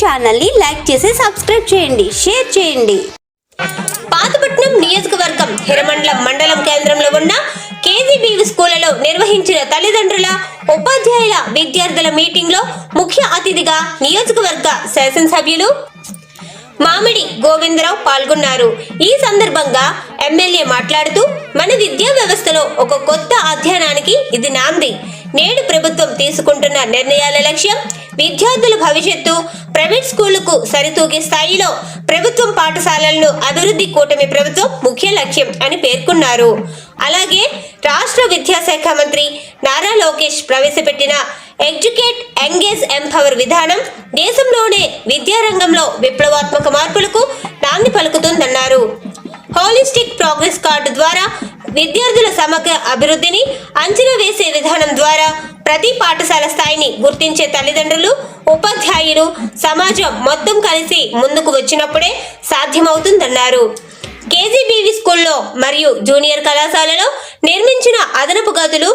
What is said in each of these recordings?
ఛానల్ని లైక్ చేసి సబ్స్క్రైబ్ చేయండి షేర్ చేయండి. పాతపట్నం నియోజకవర్గం హిరమండలం మండలం కేంద్రంలో ఉన్న కేజీబీవి స్కూళ్ళలో నిర్వహించిన తల్లిదండ్రుల ఉపాధ్యాయుల విద్యార్థుల మీటింగ్లో ముఖ్య అతిథిగా నియోజకవర్గ శాసనసభ్యులు మామిడి గోవిందరావు పాల్గొన్నారు. ఈ సందర్భంగా ఎమ్మెల్యే మాట్లాడుతూ మన విద్యా వ్యవస్థలో ఒక కొత్త అధ్యయనానికి ఇది నాంది. నేడు ప్రభుత్వం తీసుకుంటున్న నిర్ణయాల లక్ష్యం విద్యార్థుల భవిష్యత్తు ప్రైవేట్ స్కూళ్ళకు సరితూగే స్థాయిలో ప్రభుత్వం పాఠశాలలను అభివృద్ధి కూటమి ప్రభుత్వం ముఖ్య లక్ష్యం అని పేర్కొన్నారు. అలాగే రాష్ట్ర విద్యాశాఖ మంత్రి నారా లోకేష్ ప్రవేశపెట్టిన ఎడ్యుకేట్ ఎంగేజ్ ఎంపవర్ విధానం దేశంలోనే విద్యారంగంలో విప్లవాత్మక మార్పులకు నాంది పలుకుతుందన్నారు. హోలిస్టిక్ ప్రోగ్రెస్ కార్డు ద్వారా విద్యార్థుల సమగ్ర అభివృద్ధిని అంచనా వేసే విధానం ద్వారా ప్రతి పాఠశాల స్థాయిని గుర్తించే తల్లిదండ్రులు ఉపాధ్యాయులు సమాజం మొత్తం కలిసి ముందుకు వచ్చినప్పుడే సాధ్యమవుతుందన్నారు. కేజీబీవీ స్కూల్లో మరియు జూనియర్ కళాశాలలో నిర్మించిన అదనపు గదులు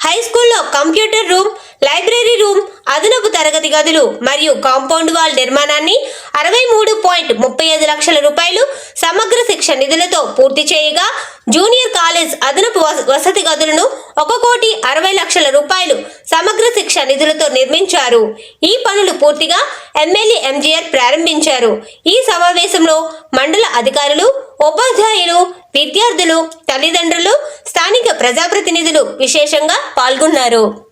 హై స్కూల్లో కంప్యూటర్ రూమ్ లైబ్రరీ రూమ్ అదనపు తరగతి గదులు మరియు కాంపౌండ్ వాల్ నిర్మాణాన్ని అరవై మూడు పాయింట్ ముప్పై ఐదు లక్షల రూపాయలు సమగ్ర శిక్ష నిధులతో పూర్తి చేయగా జూనియర్ కాలేజ్ అదనపు వస- వసతి గదులను ఒక కోటి అరవై లక్షల రూపాయలు సమగ్ర శిక్ష నిధులతో నిర్మించారు. ఈ పనులు పూర్తిగా ఎమ్మెల్యే ఎంజీఆర్ ప్రారంభించారు. ఈ సమావేశంలో మండల అధికారులు ఉపాధ్యాయులు విద్యార్థులు తల్లిదండ్రులు స్థానిక ప్రజాప్రతినిధులు విశేషంగా పాల్గొన్నారు.